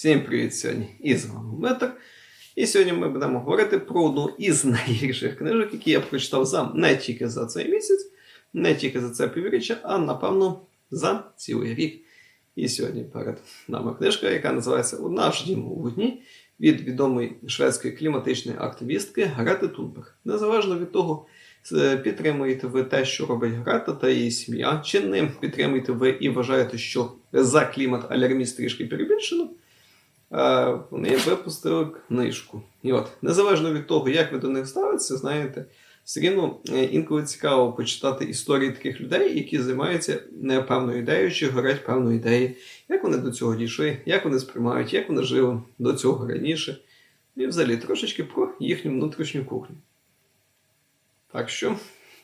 Всім привіт сьогодні! І з вами Метр. І сьогодні ми будемо говорити про одну із найгірших книжок, які я прочитав за не тільки за цей місяць, не тільки за це півріччя, а напевно за цілий рік. І сьогодні перед нами книжка, яка називається Наш дім у вогні від відомої шведської кліматичної активістки Грети Тунберг. Незалежно від того, е, підтримуєте ви те, що робить Грета та її сім'я, чи не підтримуєте ви і вважаєте, що за клімат алярміст трішки перебільшено. Е, Вони випустили книжку. І от, незалежно від того, як ви до них ставитеся, знаєте, все рівно е, інколи цікаво почитати історії таких людей, які займаються не певною ідеєю чи горять певною ідеєю, як вони до цього дійшли, як вони сприймають, як вони жили до цього раніше. І взагалі трошечки про їхню внутрішню кухню. Так що,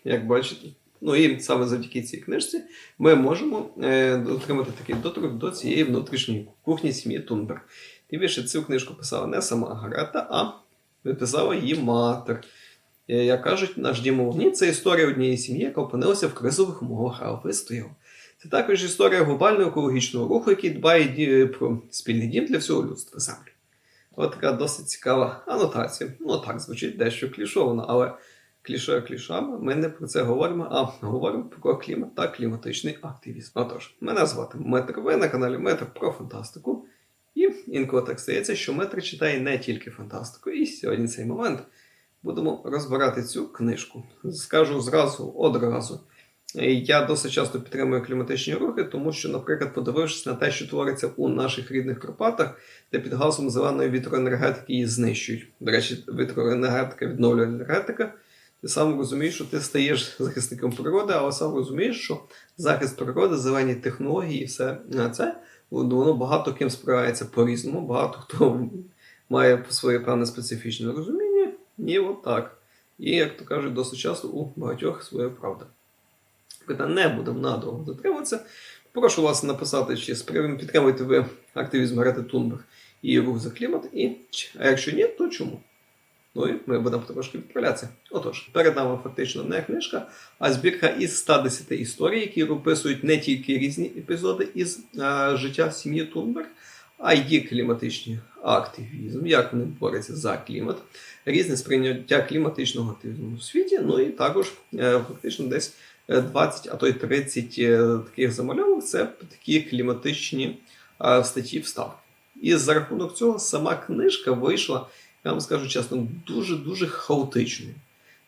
як бачите, ну і саме завдяки цій книжці ми можемо е, отримати такий доторк до цієї внутрішньої кухні сім'ї Тунберг. Тим більше цю книжку писала не сама Грета, а написала її матер. Е, Як кажуть, наш дім у вогні це історія однієї сім'ї, яка опинилася в кризових умовах, але вистояла. Це також історія глобального екологічного руху, який дбає про спільний дім для всього людства землі. От така досить цікава анотація. Ну так, звучить дещо клішовано, але кліше клішами ми не про це говоримо, а говоримо про клімат та кліматичний активізм. Отож, мене звати Метр, ви на каналі Метр про фантастику. Інколи так стається, що Метр читає не тільки фантастику. І сьогодні цей момент будемо розбирати цю книжку. Скажу зразу, одразу. Я досить часто підтримую кліматичні рухи, тому що, наприклад, подивившись на те, що твориться у наших рідних Карпатах, де під гаслом зеленої вітроенергетики її знищують. До речі, вітроенергетика відновлює енергетика. Ти сам розумієш, що ти стаєш захисником природи, але сам розумієш, що захист природи, зелені технології і все це воно багато ким справляється по-різному, багато хто має своє певне специфічне розуміння, і от так. І, як то кажуть, досить часто у багатьох своя правда. Питання не будемо надовго дотримуватися. Прошу вас написати, чи підтримуєте ви активізм Грети Тунберг і рух за клімат, і а якщо ні, то чому? Ну і ми будемо трошки відправлятися. Отож, перед нами фактично не книжка, а збірка із 110 історій, які описують не тільки різні епізоди із е, життя сім'ї Тунберг, а й кліматичний активізм, як вони борються за клімат, різне сприйняття кліматичного активізму у світі, ну і також е, фактично десь е, 20, а то й 30 е, таких замальовок це такі кліматичні е, статті вставки. І за рахунок цього сама книжка вийшла, я вам скажу чесно, дуже-дуже хаотичною.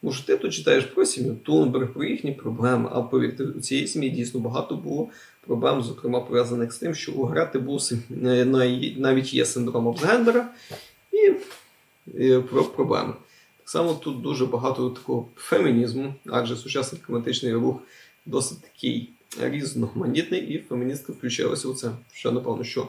Тому що ти тут читаєш про сім'ю Тунберг, про їхні проблеми, а повірте, у цієї сім'ї дійсно багато було проблем, зокрема пов'язаних з тим, що у Грети був син- е, навіть є синдром Абсгендера і, і про проблеми. Так само тут дуже багато такого фемінізму, адже сучасний кліматичний рух досить такий різноманітний, і феміністки включилися у це. Що напевно, що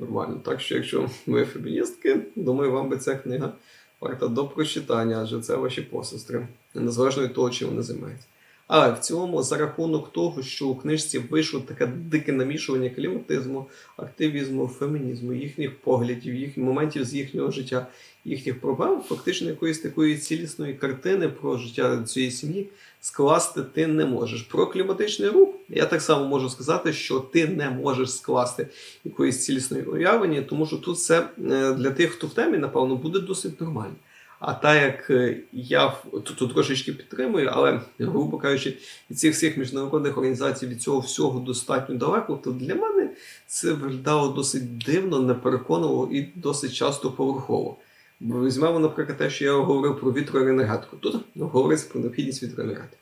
нормально. Так що, якщо ви феміністки, думаю, вам би ця книга варта до прочитання, адже це ваші посестри, незалежно від того, чим вони займаються. Але в цілому, за рахунок того, що у книжці вийшло таке дике намішування кліматизму, активізму, фемінізму, їхніх поглядів, їхніх моментів з їхнього життя, їхніх проблем, фактично якоїсь такої цілісної картини про життя цієї сім'ї скласти ти не можеш. Про кліматичний рух я так само можу сказати, що ти не можеш скласти якоїсь цілісної уявлення, тому що тут все е, для тих, хто в темі, напевно, буде досить нормально. А так як е, я тут, тут трошечки підтримую, але, грубо кажучи, від цих всіх міжнародних організацій від цього всього достатньо далеко, то для мене це виглядало досить дивно, непереконливо і досить часто поверхово. Візьмемо, наприклад, те, що я говорив про вітроенергетику. Тут говориться про необхідність вітроенергетики.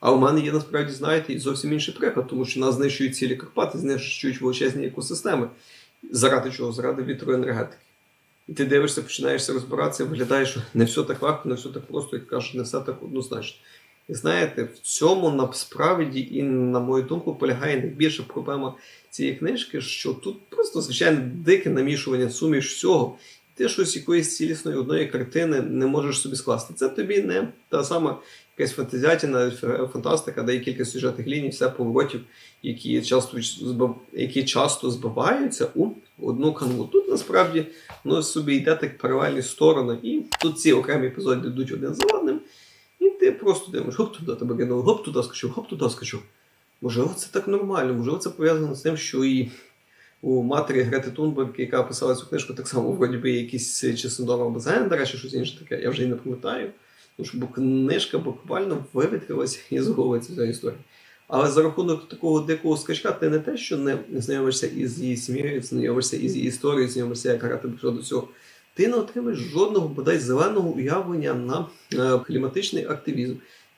А у мене є насправді, знаєте, і зовсім інший приклад, тому що нас знищують цілі Карпати, знищують величезні екосистеми. Заради чого? Заради вітроенергетики. І ти дивишся, починаєшся розбиратися, виглядає, що не все так легко, не все так просто, як кажуть, не все так однозначно. І знаєте, в цьому насправді, і, на мою думку, полягає найбільша проблема цієї книжки, що тут просто звичайно дике намішування суміш всього. Ти щось якоїсь цілісної одної картини не можеш собі скласти. Це тобі не та сама якась фантазіатіна, фантастика, де є кілька сюжетних ліній, все поворотів, які часто, які часто збиваються у одну канву. Тут насправді ну, собі йде так паралельні сторони, і тут ці окремі епізоди йдуть один за одним, і ти просто дивиш, хоп туди тебе кинули, гоп туди скачу, гоп туди скачу. Можливо, це так нормально, можливо, це пов'язано з тим, що і у матері Грети Тунберг, яка писала цю книжку, так само вроді би якийсь чи синдом або чи щось інше таке. Я вже і не пам'ятаю. Тому що книжка буквально вивітрилася із голови цієї історії. Але за рахунок такого дикого скачка, ти не те, що не знайомишся із її сім'єю, знайомишся із її історією, знайомишся, як грати прийшла до цього. Ти не отримаєш жодного бодай зеленого уявлення на е, кліматичний активізм.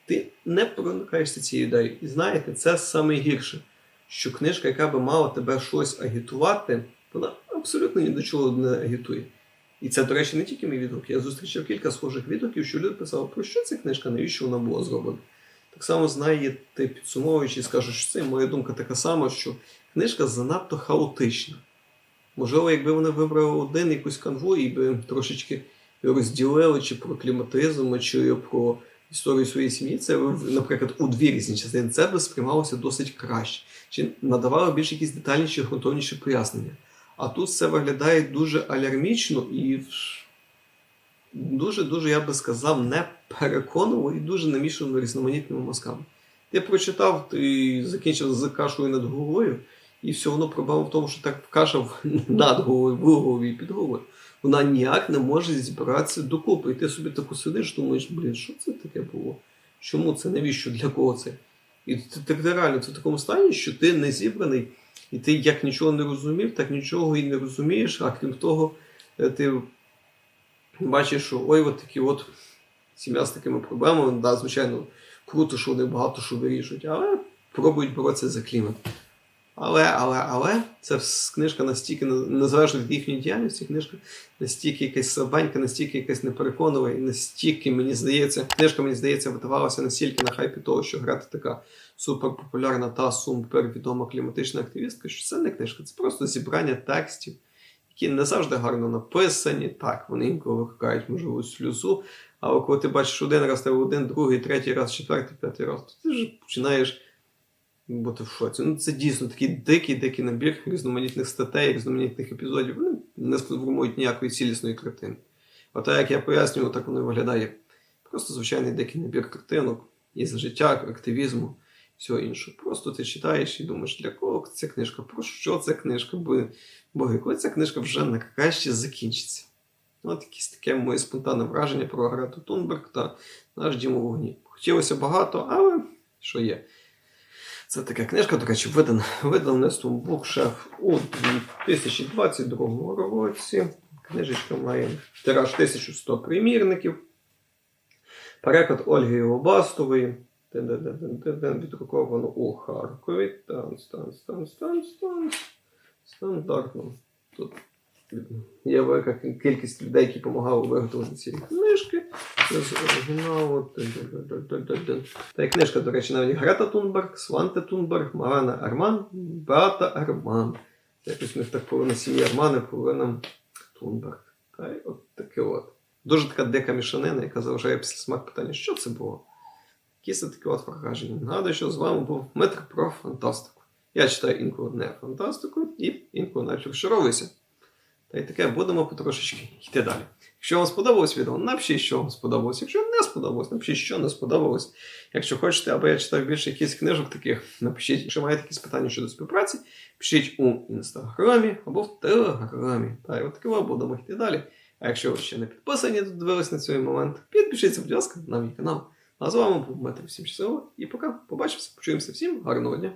Ти не проникаєшся цією ідеєю. І знаєте, це саме гірше, що книжка, яка би мала тебе щось агітувати, вона абсолютно ні до чого не агітує. І це, до речі, не тільки мій відгук. Я зустрічав кілька схожих відгуків, що люди писали, про що ця книжка, навіщо вона була зроблена. Так само знає, ти підсумовуючи, скажеш, що це моя думка така сама, що книжка занадто хаотична. Можливо, якби вони вибрали один якусь канву і би трошечки розділили чи про кліматизм, чи про історію своєї сім'ї, це, наприклад, у дві різні частини, би сприймалося досить краще. Чи надавали більш якісь детальніші, грунтовніші пояснення. А тут це виглядає дуже алярмічно і дуже-дуже, я би сказав, не переконливо і дуже намішано різноманітними мазками. Ти прочитав, ти закінчив з кашою над головою, і все одно проблема в тому, що так каша над головою, в голові і під головою. Вона ніяк не може зібратися докупи. І ти собі таку сидиш, думаєш, блін, що це таке було? Чому це? Навіщо? Для кого це? І ти, ти, ти реально ти в такому стані, що ти не зібраний, і ти як нічого не розумів, так нічого і не розумієш, а крім того, е, ти бачиш, що ой, от такі от сім'я з такими проблемами, да, звичайно, круто, що вони багато що вирішують, але пробують боротися за клімат. Але, але, але, це книжка настільки, незалежно від їхньої діяльності, книжка настільки якась слабенька, настільки якась непереконова, і настільки, мені здається, книжка, мені здається, видавалася настільки на хайпі того, що грати така суперпопулярна та супервідома кліматична активістка, що це не книжка, це просто зібрання текстів, які не завжди гарно написані. Так, вони інколи викликають можливу сльозу, але коли ти бачиш один раз, тебе один, другий, третій раз, четвертий, п'ятий раз, то ти ж починаєш бути в шоці. Ну, це дійсно такий дикий, дикий набір різноманітних статей, різноманітних епізодів. Вони не сформують ніякої цілісної картини. А так, як я пояснював, так воно і виглядає. Просто звичайний дикий набір картинок із життя, активізму, всього іншого. Просто ти читаєш і думаєш, для кого ця книжка? Про що ця книжка? Бо- Боги, коли ця книжка вже накраще закінчиться. От якесь таке моє спонтанне враження про Грету Тунберг та наш дім у вогні. Хотілося багато, але що є. Це така книжка, до речі, видана видавництвом Bookshelf у 2022 році. Книжечка має тираж 1100 примірників. Переклад Ольги. Тен-тен-тен-тен-тен, Відруковано у Харкові. Стан, стан, стан, стан, стан. Стандартно. Тут є велика кількість людей, які допомагали виготовленні цієї книжки. З оригіналу. Та й книжка, до речі, навіть Грета Тунберг, Сванте Тунберг, Марана Арман, Беата Арман. Якось в них так повинна сім'я Армани, повинна Тунберг. Та й от таке от. Дуже така дика мішанина, яка залишає після смак питання, що це було? Якісь таке от враження. Нагадую, що з вами був Дмитро про фантастику. Я читаю інколи не фантастику і інколи навіть розчаровуюся. Та й таке будемо потрошечки йти далі. Якщо вам сподобалось відео, напишіть, що вам сподобалось. Якщо не сподобалось, напишіть, що не сподобалось. Якщо хочете, аби я читав більше якихось книжок таких, напишіть, якщо маєте якісь питання щодо співпраці, пишіть у інстаграмі або в телеграмі. Та й от таке будемо йти далі. А якщо ви ще не підписані, додивились на цей момент, підпишіться, будь ласка, на мій канал. А з вами був Дмитро. Всім щасливо і пока. Побачимося, почуємося всім. Гарного дня!